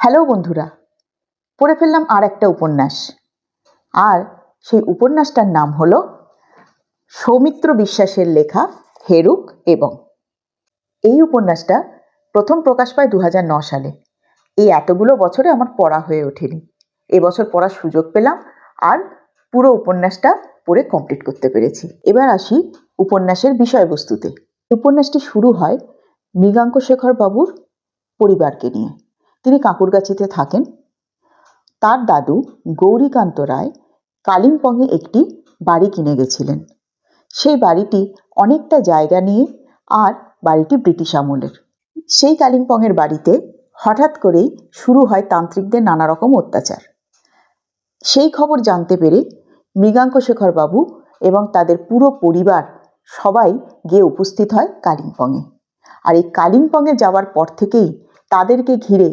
Hello বন্ধুরা, পড়ে ফেললাম আর একটা উপন্যাস। আর সেই উপন্যাসটার নাম হল সৌমিত্র বিশ্বাসের লেখা হেরুক এবং। এই উপন্যাসটা প্রথম প্রকাশ পায় দু সালে। এই এতগুলো বছরে আমার পড়া হয়ে ওঠেনি। এবছর পড়ার সুযোগ পেলাম আর পুরো উপন্যাসটা পড়ে কমপ্লিট করতে পেরেছি। এবার আসি উপন্যাসের বিষয়বস্তুতে। উপন্যাসটি শুরু হয় মৃগাঙ্ক শেখর বাবুর পরিবারকে নিয়ে। তিনি কাকুরগাছিতে থাকেন। তার দাদু গৌরীকান্ত রায় কালিম্পংয়ে একটি বাড়ি কিনে গেছিলেন। সেই বাড়িটি অনেকটা জায়গা নিয়ে আর বাড়িটি ব্রিটিশ আমলের। সেই কালিম্পংয়ের বাড়িতে হঠাৎ করেই শুরু হয় তান্ত্রিকদের নানা রকম অত্যাচার। সেই খবর জানতে পেরে মৃগাঙ্ক শেখর বাবু এবং তাদের পুরো পরিবার সবাই গিয়ে উপস্থিত হয় কালিম্পংয়ে। আর এই কালিম্পংয়ে যাওয়ার পর থেকেই তাদেরকে ঘিরে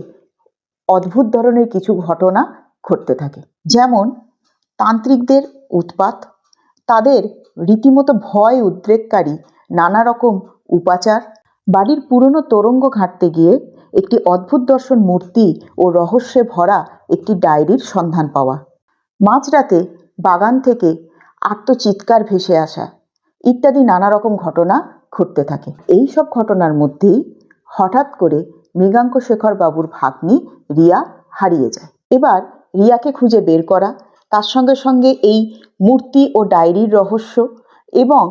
অদ্ভুত ধরনের কিছু ঘটনা ঘটতে থাকে। যেমন, তান্ত্রিকদের উৎপাত, তাদের রীতিমতো ভয় উদ্রেককারী নানা রকম উপাচার, বাড়ির পুরনো তোরঙ্গ ঘাঁটতে গিয়ে একটি অদ্ভুত দর্শন মূর্তি ও রহস্যে ভরা একটি ডায়েরির সন্ধান পাওয়া। মাঝরাতে বাগান থেকে আত্মচিৎকার ভেসে আসা ইত্যাদি নানা রকম ঘটনা ঘটতে থাকে। এই সব ঘটনার মধ্যেই হঠাৎ করে মৃগাঙ্ক শেখর বাবুর ভাগ্নি রিয়া হারিয়ে যায়। এবার রিয়াকে খুঁজে বের করা, তার সঙ্গে সঙ্গে এই মূর্তি ও ডায়েরির রহস্য এবং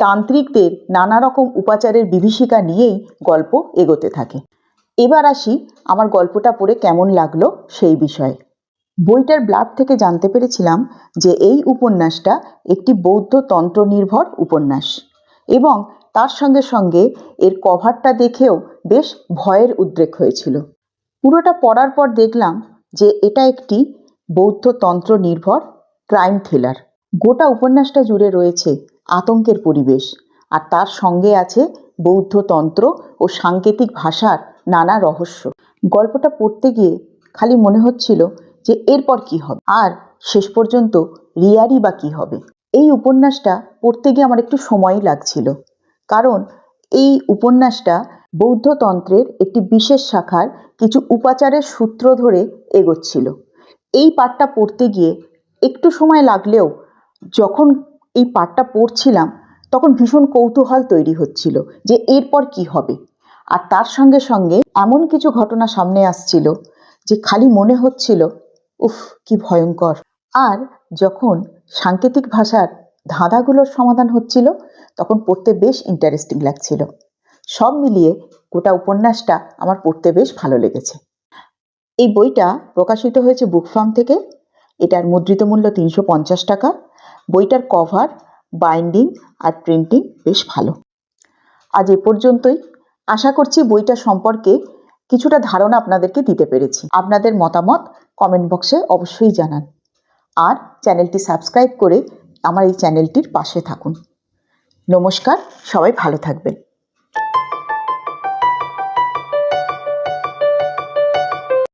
তান্ত্রিকদের নানা রকম উপাচারের বিভীষিকা নিয়েই গল্প এগোতে থাকে। এবার আসি আমার গল্পটা পড়ে কেমন লাগল সেই বিষয়ে। বইটার ব্লাড থেকে জানতে পেরেছিলাম যে এই উপন্যাসটা একটি বৌদ্ধ তন্ত্র নির্ভর উপন্যাস এবং তার সঙ্গে সঙ্গে এর কভারটা দেখেও বেশ ভয়ের উদ্রেক হয়েছিল। পুরোটা পড়ার পর দেখলাম যে এটা একটি বৌদ্ধ তন্ত্র নির্ভর ক্রাইম থ্রিলার। গোটা উপন্যাসটা জুড়ে রয়েছে আতঙ্কের পরিবেশ, আর তার সঙ্গে আছে বৌদ্ধ তন্ত্র ও সাংকেতিক ভাষার নানা রহস্য। গল্পটা পড়তে গিয়ে খালি মনে হচ্ছিল যে এরপর কি হবে, আর শেষ পর্যন্ত রিয়ারই বা কী হবে। এই উপন্যাসটা পড়তে গিয়ে আমার একটু সময়ই লাগছিল, কারণ এই উপন্যাসটা বৌদ্ধতন্ত্রের একটি বিশেষ শাখার কিছু উপাচারের সূত্র ধরে এগোচ্ছিল। এই পাঠটা পড়তে গিয়ে একটু সময় লাগলেও যখন এই পাঠটা পড়ছিলাম, তখন ভীষণ কৌতূহল তৈরি হচ্ছিল যে এরপর কি হবে। আর তার সঙ্গে সঙ্গে এমন কিছু ঘটনা সামনে আসছিল যে খালি মনে হচ্ছিল, উফ, কি ভয়ঙ্কর। আর যখন সাংকেতিক ভাষার ধাঁধাগুলোর সমাধান হচ্ছিল, তখন পড়তে বেশ ইন্টারেস্টিং লাগছিল। সব মিলিয়ে গোটা উপন্যাসটা আমার পড়তে বেশ ভালো লেগেছে। এই বইটা প্রকাশিত হয়েছে বুক ফার্ম থেকে। এটার মুদ্রিত মূল্য তিনশো পঞ্চাশ টাকা। বইটার কভার, বাইন্ডিং আর প্রিন্টিং বেশ ভালো। আজ এ পর্যন্তই। আশা করছি বইটা সম্পর্কে কিছুটা ধারণা আপনাদেরকে দিতে পেরেছি। আপনাদের মতামত কমেন্ট বক্সে অবশ্যই জানান। আর চ্যানেলটি সাবস্ক্রাইব করে আমার এই চ্যানেলটির পাশে থাকুন। নমস্কার, সবাই ভালো থাকবেন।